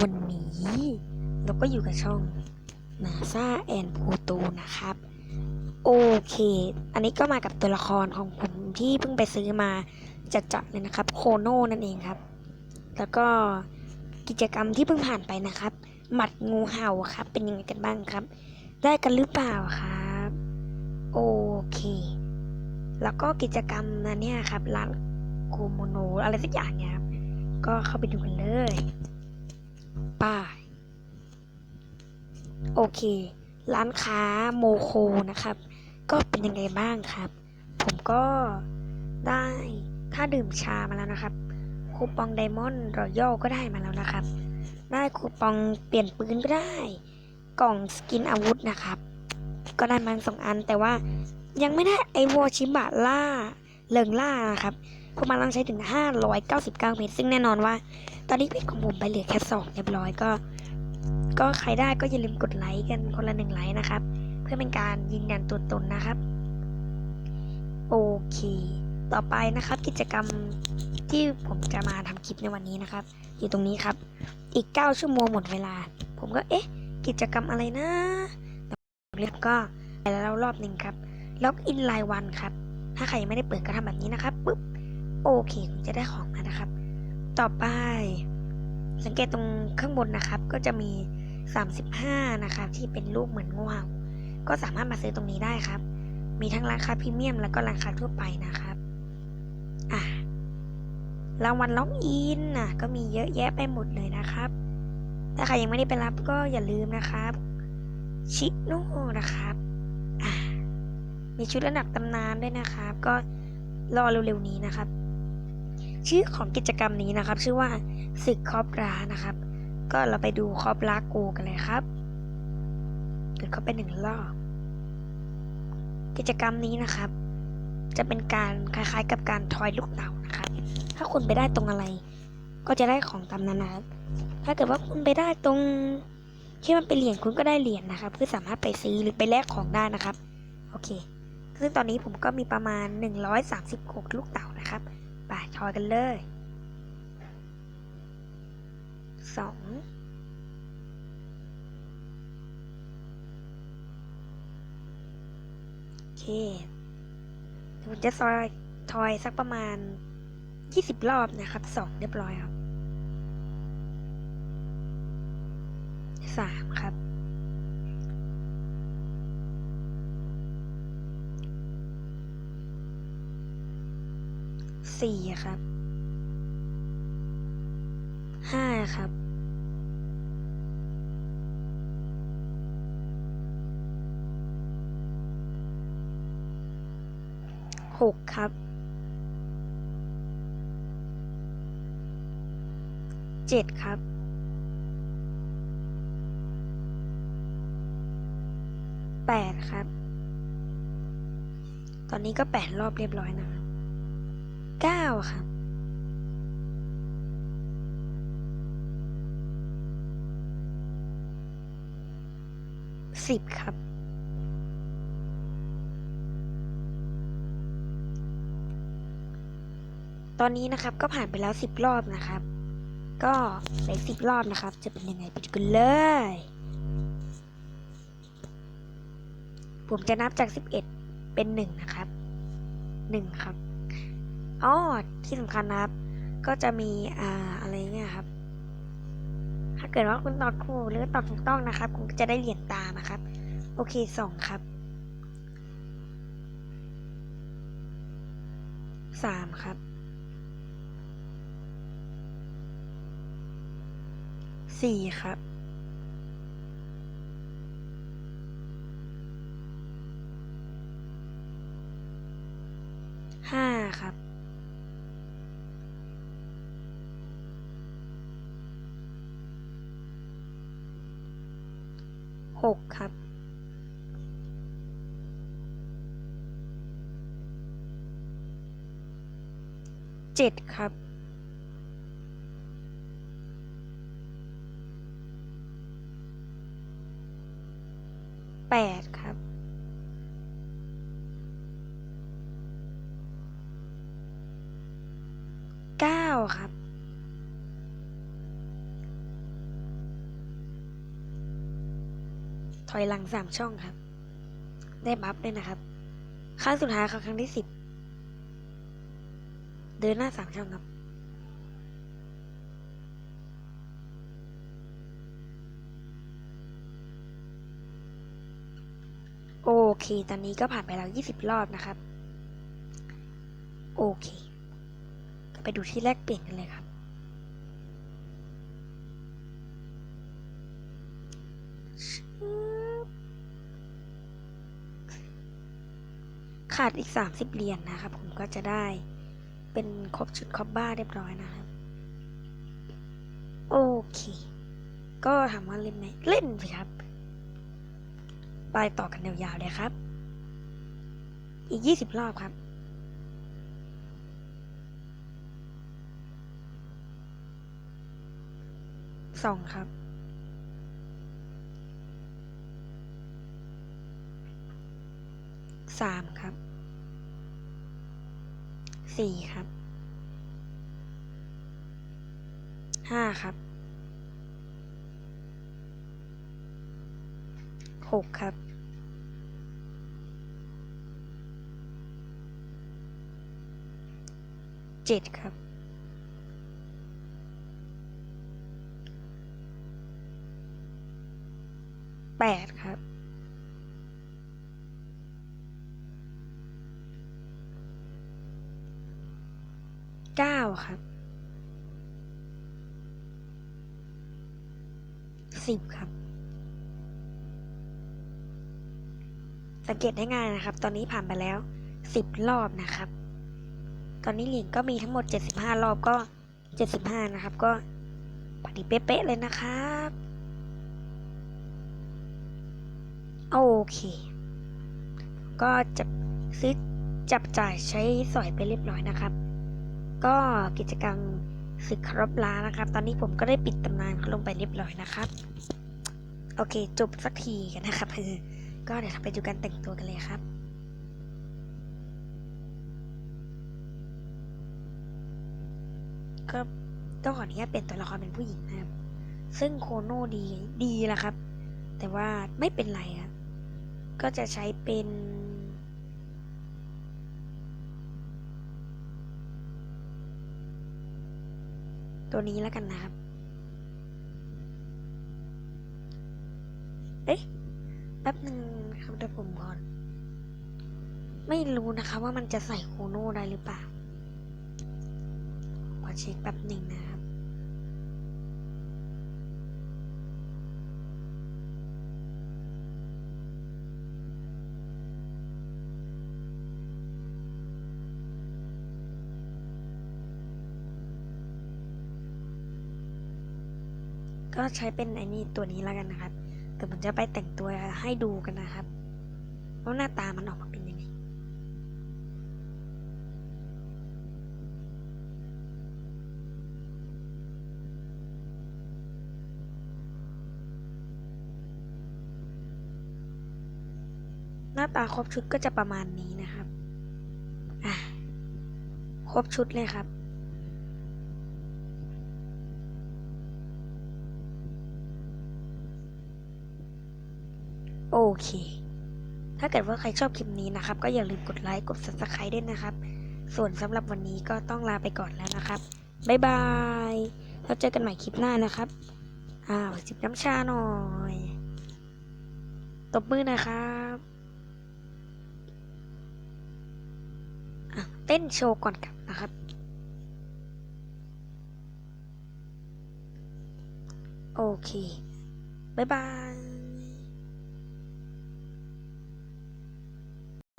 วันนี้เราก็อยู่กับช่อง NASA and Pluto นะครับ โอเค อันนี้ก็มากับตัวละครของผมที่เพิ่งไปซื้อมาจากจักรเลยนะครับโคโน่นั่นเองครับ แล้วก็กิจกรรมที่เพิ่งผ่านไปนะครับ หมัดงูเห่าครับ เป็นยังไงกันบ้างครับ ได้กันหรือเปล่าครับ โอเค แล้วก็กิจกรรมนะเนี่ยครับร้านโคโมโนอะไรสักอย่างเนี่ยครับ ก็เข้าไปดูกันเลย ป้าย โอเค ร้านค้าโมโคนะครับ ก็เป็นยังไงบ้างครับ ผมก็ได้ค่าดื่มชามาแล้วนะครับ คูปองไดมอนด์รอยัลก็ได้มาแล้วนะครับ ได้คูปองเปลี่ยนปืนก็ได้ กล่องสกินอาวุธนะครับ ก็ได้มาสองอันแต่ว่ายังไม่ได้ไอวอชิบะล่าเลิงล่านะครับ พวกมังใช้ถึง 599เพชรซึ่งแน่นอนว่า ตอนนี้เพชรของผมไปเหลือแค่สองเรียบร้อยก็ ก็ใครได้ก็อย่าลืมกดไลค์กันคนละหนึ่งไลค์นะครับ เพื่อเป็นการยืนยันตัวตนนะครับ โอเค ต่อไปนะครับกิจกรรมที่ผมจะมาทำคลิปในวันนี้นะครับ อยู่ตรงนี้ครับ อีก 9 ชั่วโมงหมดเวลา ผมก็เอ๊ะ กิจกรรมอะไรนะแล้วก็ไปแล้วรอบหนึ่งครับล็อกอินรายวันครับ ถ้าใครยังไม่ได้เปิดก็ทำแบบนี้นะครับปุ๊บ โอเคคุณจะได้ของมานะครับ ต่อไป สังเกตตรงข้างบนนะครับ ก็จะมี 35 นะครับ ที่เป็นรูปเหมือนงูเห่าก็สามารถมาซื้อตรงนี้ได้ครับ มีทั้งราคาพรีเมียมแล้วก็ราคาทั่วไปนะครับอะรางวัลล็อกอินน่ะก็มีเยอะแยะไปหมดเลยนะครับ ถ้าใครยังไม่ได้ไปรับก็อย่าลืมนะครับ ชิโน่นะครับอะมีชุดระดับตำนานด้วยนะครับ ก็รอเร็วๆนี้นะครับ ชื่อของกิจกรรมนี้นะครับ ชื่อว่าศึกครอบรานะครับ ก็เราไปดูครอบราโกกันเลยครับเกิดเข้าไปหนึ่งรอบกิจกรรมนี้นะครับ จะเป็นการคล้ายๆ กับการทอยลูกเต่านะครับ ถ้าคุณไปได้ตรงอะไร ก็จะได้ของตามนั้นนะครับถ้าเกิดว่าคุณไปได้ตรงที่มันเป็นเหรียญคุณก็ได้เหรียญนะครับ คือสามารถไปซื้อหรือไปแลกของได้นะครับ โอเค ซึ่งตอนนี้ผมก็มีประมาณ 136 ลูกเต่านะครับ ทอยกันเลย สองโอเคยวผมจะซอยทอยสักประมาณ 20 รอบนะครับ สองเรียบร้อยครับ สามครับ สี่ครับห้าครับหกครับเจ็ดครับแปดครับ ตอนนี้ก็แปดรอบเรียบร้อยนะครับ เก้าครับสิบครับ ตอนนี้นะครับก็ผ่านไปแล้วสิบรอบนะครับ ก็เหลือสิบรอบนะครับ จะเป็นยังไงไปดูกันเลย ผมจะนับจากสิบเอ็ดเป็นหนึ่งนะครับหนึ่งครับ อ๋อที่สำคัญนะครับ ก็จะมีอ่าอะไรเนี่ยครับ ถ้าเกิดว่าคุณตอบถูกหรือตอบถูกต้องนะครับ คุณจะได้เหรียญตามนะครับ โอเคสองครับสามครับสี่ครับ 6 ครับ เจ็ดครับ แปดครับ อยหลังสามช่องครับ ได้บัฟด้วยนะครับครั้งสุดท้ายครับครั้งที่สิบเดินหน้าสามช่องครับโอเค ตอนนี้ก็ผ่านไปแล้ว20รอบนะครับ โอเค ไปดูที่แรกเปลี่ยนกันเลยครับ ขาดอีก 30 เหรียญนะครับ ผมก็จะได้เป็นครบชุดครบบ้าเรียบร้อยนะครับ โอเค ก็ถามว่าเล่นไหมเล่นสิครับ ไปต่อกันยาวๆเลยครับ อีก 20 รอบครับสองครับสามครับ สี่ครับห้าครับหกครับเจ็ดครับแปดครับ เก้า ครับสิบครับ สังเกตได้ง่ายนะครับ ตอนนี้ผ่านไปแล้วสิบรอบนะครับ ตอนนี้หลิงก็มีทั้งหมด75รอบก็75นะครับ ก็พอดีเป๊ะๆเลยนะครับโอเค ก็จะซื้อจับจ่ายใช้สอยไปเรียบร้อยนะครับ ก็กิจกรรมศึกครบล้านะครับ ตอนนี้ผมก็ได้ปิดตำนานลงไปเรียบร้อยนะครับ โอเค จบสักทีกันนะครับก็เดี๋ยวเราไปดูการแต่งตัวกันเลยครับก็ต้องขออนุญาตเปลี่ยนตัวละครเป็นผู้หญิงนะครับ ซึ่งโคโน่ดีดีแหละครับ แต่ว่าไม่เป็นไรครับ ก็จะใช้เป็น ตัวนี้แล้วกันนะครับ เอ๊ะ แป๊บหนึ่งครับเดี๋ยวผมก่อน ไม่รู้นะคะว่ามันจะใส่โคโน่ได้หรือเปล่า ขอเช็คแป๊บหนึ่งนะครับ ก็ใช้เป็นไอ้นี่ตัวนี้แล้วกันนะครับเดี๋ยวผมจะไปแต่งตัวให้ดูกันนะครับว่าหน้าตามันออกมาเป็นยังไงหน้าตาครบชุดก็จะประมาณนี้นะครับ อะ ครบชุดเลยครับ โอเค ถ้าเกิดว่าใครชอบคลิปนี้นะครับ ก็อย่าลืมกดไลค์กด subscribe ด้วยนะครับ ส่วนสำหรับวันนี้ก็ต้องลาไปก่อนแล้วนะครับ บ๊ายบาย แล้วเจอกันใหม่คลิปหน้านะครับ อ้าวจิบน้ำชาหน่อย ตบมือนะครับเต้นโชว์ก่อนกลับนะครับ โอเค บ๊ายบาย